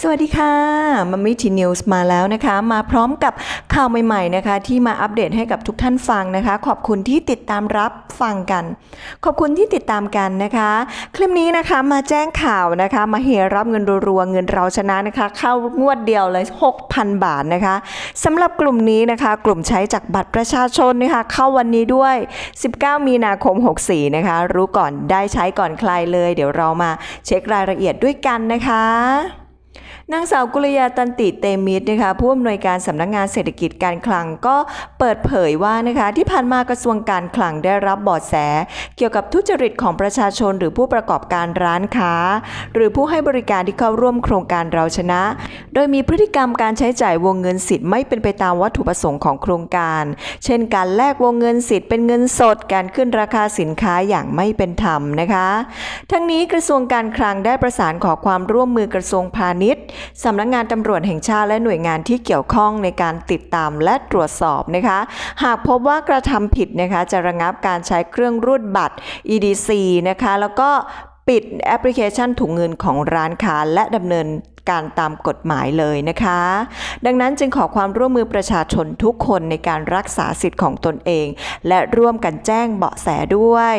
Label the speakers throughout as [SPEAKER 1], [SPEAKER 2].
[SPEAKER 1] สวัสดีค่ะมัมมี่ทีนิวส์มาแล้วนะคะ มาพร้อมกับข่าวใหม่ๆนะคะ ที่มาอัปเดตให้กับทุกท่านฟังนะคะ ขอบคุณที่ติดตามรับฟังกัน ขอบคุณที่ติดตามกันนะคะ คลิปนี้นะคะมาแจ้งข่าวนะคะ มาเฮรับเงินรัวๆเงินเราชนะนะคะ เข้างวดเดียวเลย 6,000 บาทนะคะสำหรับกลุ่มนี้นะคะ กลุ่มใช้จากบัตรประชาชนนะคะ เข้าวันนี้ด้วย 19 มีนาคม 64 นะคะ รู้ก่อนได้ใช้ก่อนใครเลย เดี๋ยวเรามาเช็ครายละเอียดด้วยกันนะคะ นางสาวกุลยาตันติเตมิตรนะคะผู้อำนวยการสำนักงานเศรษฐกิจการคลังก็เปิดเผยว่านะคะที่ผ่านมากระทรวงการคลังได้รับบาะแส เกี่ยวกับทุจริตของประชาชนหรือผู้ประกอบการร้านค้า หรือผู้ให้บริการที่เข้าร่วมโครงการเราชนะ โดยมีพฤติกรรมการใช้จ่ายวงเงินสิทธิ์ไม่เป็นไปตามวัตถุประสงค์ของโครงการ เช่น การแลกวงเงินสิทธิ์เป็นเงินสดการขึ้นราคาสินค้าอย่างไม่เป็นธรรมนะคะ ทั้งนี้กระทรวงการคลังได้ประสานขอความร่วมมือกระทรวงพาณิชย์สำนักงานตำรวจแห่งชาติและหน่วยงานที่เกี่ยวข้องในการติดตามและตรวจสอบนะคะ หากพบว่ากระทำผิดนะคะจะระงับการใช้เครื่องรูดบัตร EDC นะคะแล้วก็ปิดแอปพลิเคชันถุงเงินของร้านค้าและดำเนินการตามกฎหมายเลยนะคะ ดังนั้นจึงขอความร่วมมือประชาชนทุกคนในการรักษาสิทธิ์ของตนเอง และร่วมกันแจ้งเบาะแสด้วย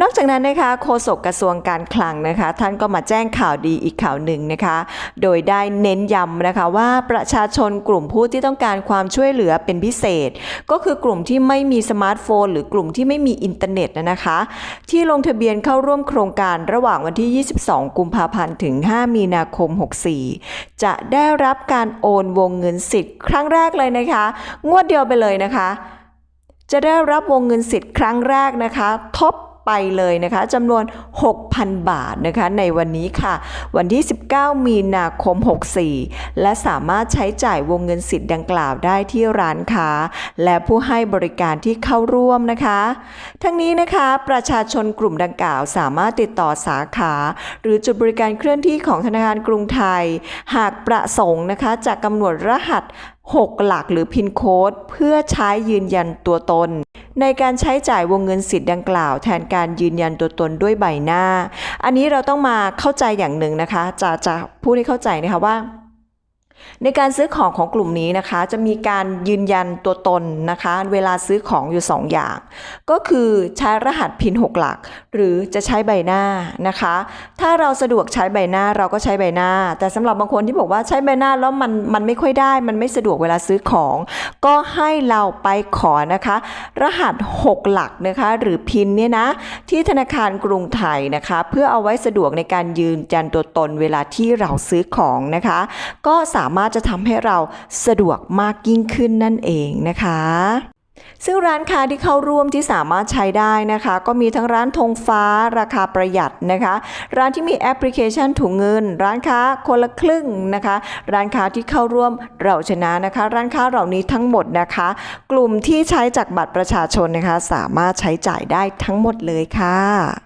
[SPEAKER 1] นอกจากนั้นนะคะโฆษกกระทรวงการคลังนะคะ ท่านก็มาแจ้งข่าวดีอีกข่าวหนึ่งนะคะ โดยได้เน้นย้ำนะคะว่าประชาชนกลุ่มผู้ที่ต้องการความช่วยเหลือเป็นพิเศษ ก็คือกลุ่มที่ไม่มีสมาร์ทโฟน หรือกลุ่มที่ไม่มีอินเทอร์เน็ตนะคะ ที่ลงทะเบียนเข้าร่วมโครงการระหว่างวันที่ 22 กุมภาพันธ์ถึง 5 มีนาคม 64 จะได้รับการโอนวงเงินสิทธิ์ครั้งแรกเลยนะคะ งวดเดียวไปเลยนะคะ จะได้รับวงเงินสิทธิ์ครั้งแรกนะคะทบ ไปเลยนะคะจำนวน 6,000 บาทนะคะในวันนี้ค่ะ วันที่ 19 มีนาคม 64 และสามารถใช้จ่ายวงเงินสิทธิ์ดังกล่าวได้ที่ร้านค้า และผู้ให้บริการที่เข้าร่วมนะคะ ทั้งนี้นะคะประชาชนกลุ่มดังกล่าว สามารถติดต่อสาขา หรือจุดบริการเคลื่อนที่ของธนาคารกรุงไทย หากประสงค์นะคะจะกำหนดรหัส 6 หลักหรือพินโค้ดเพื่อใช้ยืนยันตัวตน ในการใช้จ่ายวงเงินสิทธิ์ดังกล่าว แทนการยืนยันตัวตนด้วยใบหน้า อันนี้เราต้องมาเข้าใจอย่างหนึ่งนะคะ จะจะพูดให้เข้าใจนะคะว่า ในการซื้อของของกลุ่มนี้นะคะ จะมีการยืนยันตัวตนนะคะ เวลาซื้อของอยู่ 2 อย่าง ก็คือใช้รหัสพิน 6 หลัก หรือจะใช้ใบหน้านะคะ ถ้าเราสะดวกใช้ใบหน้าเราก็ใช้ใบหน้า แต่สำหรับบางคนที่บอกว่าใช้ใบหน้าแล้วมันมันไม่ค่อยได้ มันไม่สะดวกเวลาซื้อของ ก็ให้เราไปขอนะคะ รหัส 6 หลักนะคะ หรือพินเนี่ยนะที่ธนาคารกรุงไทยนะคะ เพื่อเอาไว้สะดวกในการยืนยันตัวตนเวลาที่เราซื้อของนะคะ ก็สาามารถจะทำให้เราสะดวกมากยิ่งขึ้นนั่นเองนะคะซึ่งร้านค้าที่เข้าร่วมที่สามารถใช้ได้นะคะ ก็มีทั้งร้านธงฟ้าราคาประหยัดนะคะ ร้านที่มีแอปพลิเคชันถุงเงิน ร้านค้าคนละครึ่งนะคะ ร้านค้าที่เข้าร่วมเราชนะนะคะ ร้านค้าเหล่านี้ทั้งหมดนะคะ กลุ่มที่ใช้จากบัตรประชาชนนะคะ สามารถใช้จ่ายได้ทั้งหมดเลยค่ะ